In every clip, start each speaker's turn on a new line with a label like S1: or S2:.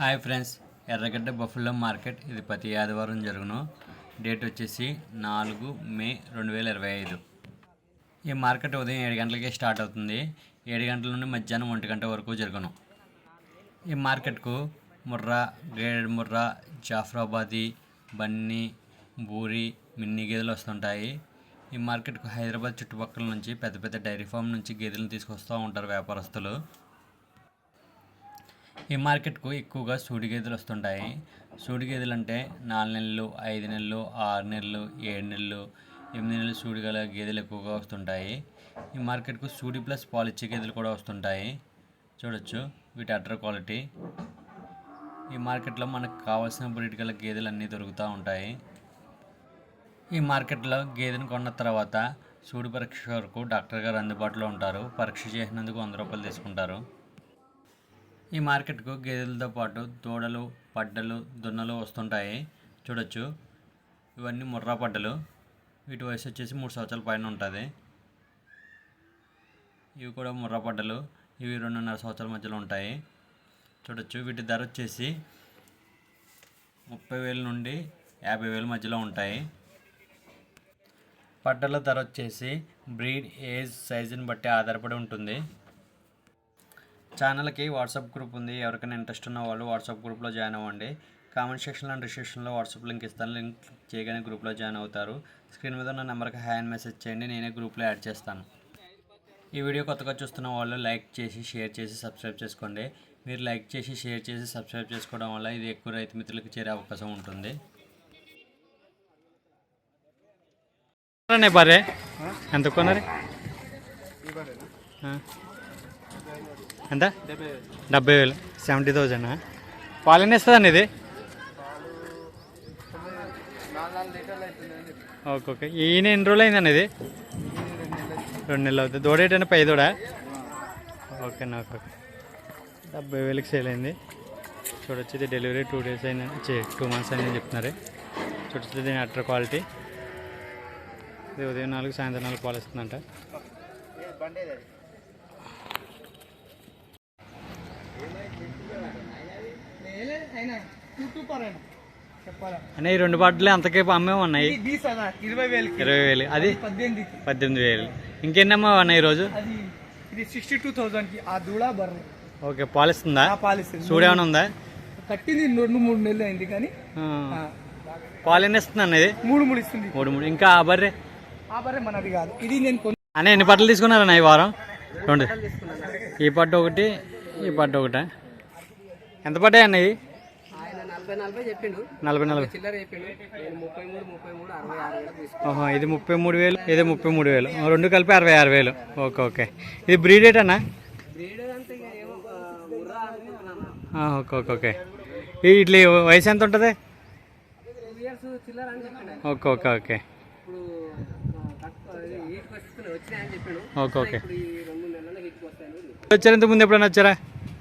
S1: Hi friends Erragadda buffalo market. ఇది ప్రతి ఆదివారం జరుగును. డేట్ వచ్చేసి నాలుగు మే రెండు వేల ఇరవై ఐదు. ఈ మార్కెట్ ఉదయం ఏడు గంటలకే స్టార్ట్ అవుతుంది. ఏడు గంటల నుండి మధ్యాహ్నం ఒంటి గంట వరకు జరుగును. ఈ మార్కెట్కు ముర్రా గ్రేడెడ్ ముర్రా జాఫ్రాబాదీ బన్నీ బూరి మిన్ని గేదెలు వస్తుంటాయి. ఈ మార్కెట్కు హైదరాబాద్ చుట్టుపక్కల నుంచి పెద్ద పెద్ద డైరీ ఫామ్ నుంచి గేదెలను తీసుకొస్తూ ఉంటారు వ్యాపారస్తులు. ఈ మార్కెట్కు ఎక్కువగా సూడి గేదెలు వస్తుంటాయి. సూడి గేదెలు అంటే నాలుగు నెలలు ఐదు నెలలు ఆరు నెలలు ఏడు నెలలు ఎనిమిది నెలలు సూడి గల గేదెలు ఎక్కువగా వస్తుంటాయి. ఈ మార్కెట్కు సూడి ప్లస్ పాలిచ్చే గేదెలు కూడా వస్తుంటాయి. చూడొచ్చు వీటి అటర్ క్వాలిటీ. ఈ మార్కెట్లో మనకు కావాల్సిన బ్రీడ్ గల గేదెలు అన్నీ దొరుకుతూ ఉంటాయి. ఈ మార్కెట్లో గేదెను కొన్న తర్వాత సూడి పరీక్ష వరకు డాక్టర్ గారు అందుబాటులో ఉంటారు. పరీక్ష చేసినందుకు వంద రూపాయలు తీసుకుంటారు. ఈ మార్కెట్కు గేదెలతో పాటు దూడలు పడ్డలు దున్నలు వస్తుంటాయి. చూడొచ్చు. ఇవన్నీ ముర్రా పడ్డలు. వీటి వయసు వచ్చేసి మూడు సంవత్సరాల పైన ఉంటుంది. ఇవి కూడా ముర్రా పడ్డలు. ఇవి రెండున్నర సంవత్సరాల మధ్యలో ఉంటాయి. చూడొచ్చు. వీటి ధర వచ్చేసి ముప్పై వేల నుండి యాభై వేల మధ్యలో ఉంటాయి. పడ్డల ధర వచ్చేసి బ్రీడ్ ఏజ్ సైజుని బట్టి ఆధారపడి ఉంటుంది. ఛానల్కి వాట్సాప్ గ్రూప్ ఉంది. ఎవరికైనా ఇంట్రెస్ట్ ఉన్న వాళ్ళు వాట్సాప్ గ్రూప్లో జాయిన్ అవ్వండి. కామెంట్ సెక్షన్లో అండ్ డిస్క్రిప్షన్లో వాట్సాప్ లింక్ ఇస్తాను. లింక్ చేయగానే గ్రూప్లో జాయిన్ అవుతారు. స్క్రీన్ మీద ఉన్న నెంబర్కి హాయ్ అని మెసేజ్ చేయండి. నేనే గ్రూప్లో యాడ్ చేస్తాను. ఈ వీడియో కొత్తగా చూస్తున్న వాళ్ళు లైక్ చేసి షేర్ చేసి సబ్స్క్రైబ్ చేసుకోండి. మీరు లైక్ చేసి షేర్ చేసి సబ్స్క్రైబ్ చేసుకోవడం వల్ల ఇది ఎక్కువ రైతు మిత్రులకు చేరే అవకాశం ఉంటుంది. ఎంత కొన్నారు? ఎంత? డెబ్బై వేలు. సెవెంటీ థౌజండ్ పాలు ఎన్ని ఇస్తుందండి ఇది? Okay okay. ఈయన ఎన్ని రోజులు అయిందండి ఇది? రెండు నెలలు అవుతుంది. దూడేటండి పై దూడ? ఓకే నాకు ఓకే డెబ్బై వేలకి సేల్ అయింది. చూడొచ్చు ఇది డెలివరీ టూ డేస్ అయింది టూ మంత్స్ అయిందని చెప్తున్నారు. చూడొచ్చు దీని అట్ర క్వాలిటీ. ఇది ఉదయం నాలుగు సాయంత్రం నాలుగు పాలు ఇస్తుందంట అనే ఈ రెండు బాటలు అంతకేపు అమ్మేమన్నాయి
S2: ఇరవై వేలు
S1: ఇరవై వేలు. అది?
S2: పద్దెనిమిది.
S1: పద్దెనిమిది వేలు. ఇంకెన్ని అమ్మేమన్నాయి ఈరోజు
S2: ఇది సిక్స్టీ టూ థౌసండ్కి ఆ దూడ బర్రె.
S1: ఓకే పాలిస్తుందా?
S2: పాలిస్తుంది.
S1: చూడేమైనా ఉందా?
S2: కట్టింది రెండు మూడు నెలలు అయింది కానీ
S1: పాలు ఎన్ని ఇస్తుంది అన్నది
S2: మూడు మూడు ఇస్తుంది.
S1: మూడు మూడు. ఇంకా ఆ బర్రె?
S2: ఆ బర్రె మనది కాదు. ఇది నేను
S1: అనే ఎన్ని పట్టలు తీసుకున్నారన్న ఈ వారం? రెండు. ఈ పట్టు ఒకటి ఈ పట్టు ఒకటి. ఎంత పడ్డాయి అన్నవి
S3: ఆయన నలభై నలభై
S1: ఓహో ఇది ముప్పై మూడు వేలు ఇది ముప్పై మూడు వేలు. రెండు కలిపి అరవై ఆరు వేలు. Okay okay. ఇది బ్రీడ్ రేట్ అన్నా? Okay okay okay. ఈ ఇట్లా వయసు ఎంత ఉంటుంది. Okay okay okay. Okay okay. వచ్చారు ఇంత ముందు ఎప్పుడైనా వచ్చారా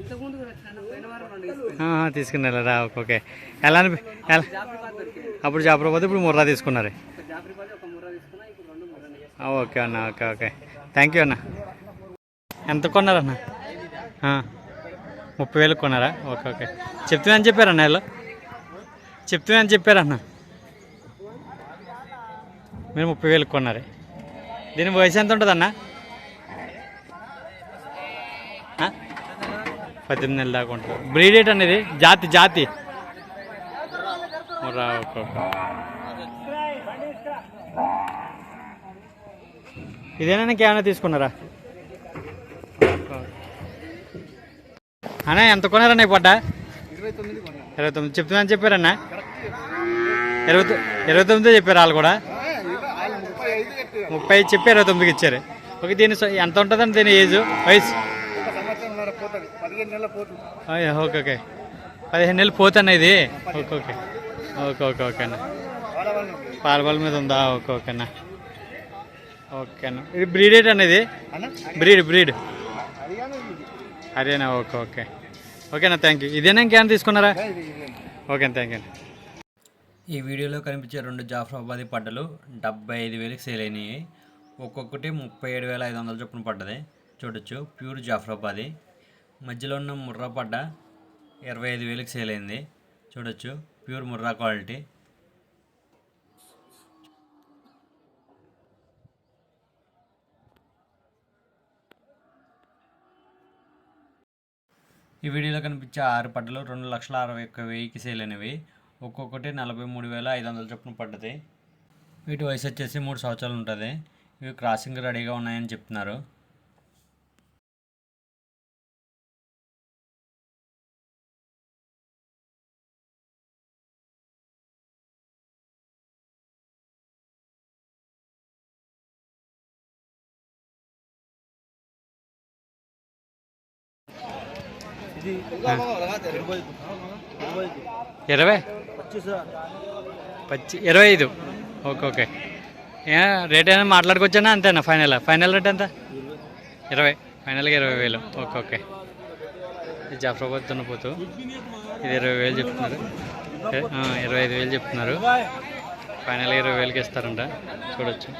S3: ఇంతకుముందు కూడా వచ్చినాను పోయిన వారం రెండు తీసుకున్నాను
S1: ఆహా, తీసుకున్నారా ఓకే ఓకే. ఎలా అనిపి ఎలా? అప్పుడు జాఫరాబాద్ ఇప్పుడు ముర్రా తీసుకున్నారు. ఓకే అన్న ఓకే ఓకే. థ్యాంక్ యూ అన్న. ఎంత కొన్నారన్న? ముప్పై వేలకు కొన్నారా? Okay okay. చెప్తుందని చెప్పారన్న వీళ్ళు చెప్తుందని చెప్పారన్న. మీరు ముప్పై వేలకు కొన్నారు. దీని వయసు ఎంత ఉంటుంది అన్న ఆ? పద్దెనిమిది నెలల దాకా ఉంటుంది. బ్రీడ్ ఏంటి అనేది? జాతి జాతి. ఇదేనా ఏమైనా తీసుకున్నారా? అన్నా ఎంత కొన్నారన్నా ఈ
S2: ఇరవై తొమ్మిది.
S1: చెప్తుందని చెప్పారన్నా? ఇరవై ఇరవై తొమ్మిది చెప్పారు వాళ్ళు కూడా?
S2: ముప్పై చెప్పి
S1: ఇరవై తొమ్మిదికి ఇచ్చారు. ఓకే దీని ఎంత ఉంటుందండి దీని ఏజ్? వయసు
S2: ఒక సంవత్సరం పోతుంది పదిహేను నెలల పోతుంది
S1: అయ్యో, ఓకే ఓకే. పదిహేను నెలలు పోతాను ఇది? Okay okay. Okay okay okay అన్న. పాలపాల మీద ఉందా? ఓకే ఓకే అన్న. ఓకే అన్న. ఇది బ్రీడ్ ఏంటి అనేది
S2: అన్న?
S1: Breed breed.
S2: ఇది.
S1: అదేనా ఓకే ఓకే. ఓకేనా థ్యాంక్ యూ ఇదేనా ఇంకేమైనా తీసుకున్నారా?
S2: ఇది ఇది.
S1: ఓకే థ్యాంక్ యూ ఈ వీడియోలో కనిపించే రెండు జాఫరాబాదీ పడ్డలు డెబ్బై ఐదు వేలకు సేల్ అయినాయి. ఒక్కొక్కటి ముప్పై ఏడు వేల ఐదు వందల చొప్పున పడ్డది. చూడొచ్చు. ప్యూర్ జాఫరాబాదీ. మధ్యలో ఉన్న ముర్రా పడ్డ ఇరవై ఐదు వేలకు సేల్ అయింది. చూడొచ్చు ప్యూర్ ముర్రా క్వాలిటీ ఈ వీడియోలో కనిపించే ఆరు పడ్డలు రెండు లక్షల అరవై ఒక్క వెయ్యికి సేల్ అయినవి. ఒక్కొక్కటి నలభై మూడు వేల ఐదు వందల చొప్పున పడ్డది. వీటి వయసు వచ్చేసి మూడు సంవత్సరాలు ఉంటుంది. ఇవి క్రాసింగ్ రెడీగా ఉన్నాయని చెప్తున్నారు. ఇరవై? పచ్చి ఇరవై ఐదు. Okay okay. ఏ రేట్ అయినా మాట్లాడుకోవచ్చా అంతేనా? ఫైనల్ ఫైనల్ రేట్ ఎంత? ఇరవై. ఫైనల్గా ఇరవై వేలు. Okay okay. ఇది జాఫరాబాద్ దున్నపోతు. ఇది ఇరవై వేలు చెప్తున్నారు. ఇరవై ఐదు వేలు చెప్తున్నారు. ఫైనల్గా ఇరవై వేలకి ఇస్తారంట. చూడొచ్చు.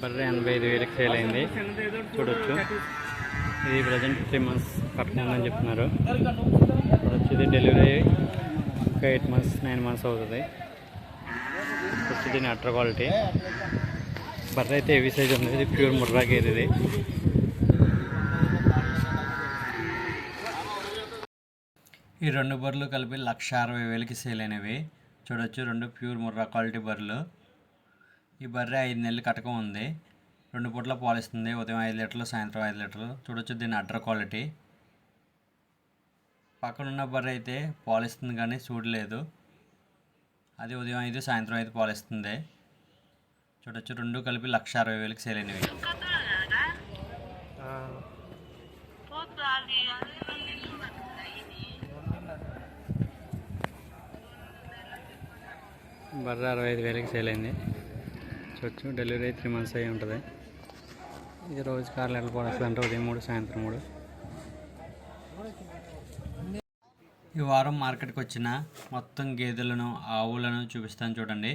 S1: బర్రె ఎనభై ఐదు వేలకు సేల్ అయింది. చూడొచ్చు. ఇది ప్రజెంట్ త్రీ మంత్స్ కట్టనుందని చెప్తున్నారు. చూడొచ్చు ఇది డెలివరీ ఒక ఎయిట్ మంత్స్ నైన్ మంత్స్ అవుతుంది. చూడొచ్చు దీని అట్టర్ క్వాలిటీ బర్రె అయితే హెవీ సైజ్ ఉంది. ఇది ప్యూర్ ముర్రా గేదె ఇది ఈ రెండు బర్రెలు కలిపి లక్ష అరవై వేలకి సేల్ అయినవి. చూడొచ్చు రెండు ప్యూర్ ముర్రా క్వాలిటీ బర్రెలు. ఈ బర్రె ఐదు నెలలు కటకం ఉంది. రెండు పూట్ల పాలిస్తుంది ఉదయం ఐదు లీటర్లు సాయంత్రం ఐదు లీటర్లు. చూడొచ్చు దీని అడ్ర క్వాలిటీ. పక్కనున్న బర్రె అయితే పాలిస్తుంది కానీ చూడలేదు అది ఉదయం ఐదు సాయంత్రం ఐదు పాలిస్తుంది. చూడొచ్చు రెండు కలిపి లక్ష అరవై వేలకి సేల్ అయినవి. బర్రె అరవై ఐదు వేలకి సేల్ అయింది. చూచ్చు డెలివరీ త్రీ మంత్స్ అయ్యి ఉంటుంది. ఇది రోజు కార్లు వెళ్ళిపోవడం అసలు అంటే ఉదయం మూడు సాయంత్రం మూడు. ఈ వారం మార్కెట్కి వచ్చిన మొత్తం గేదెలను ఆవులను చూపిస్తాను చూడండి.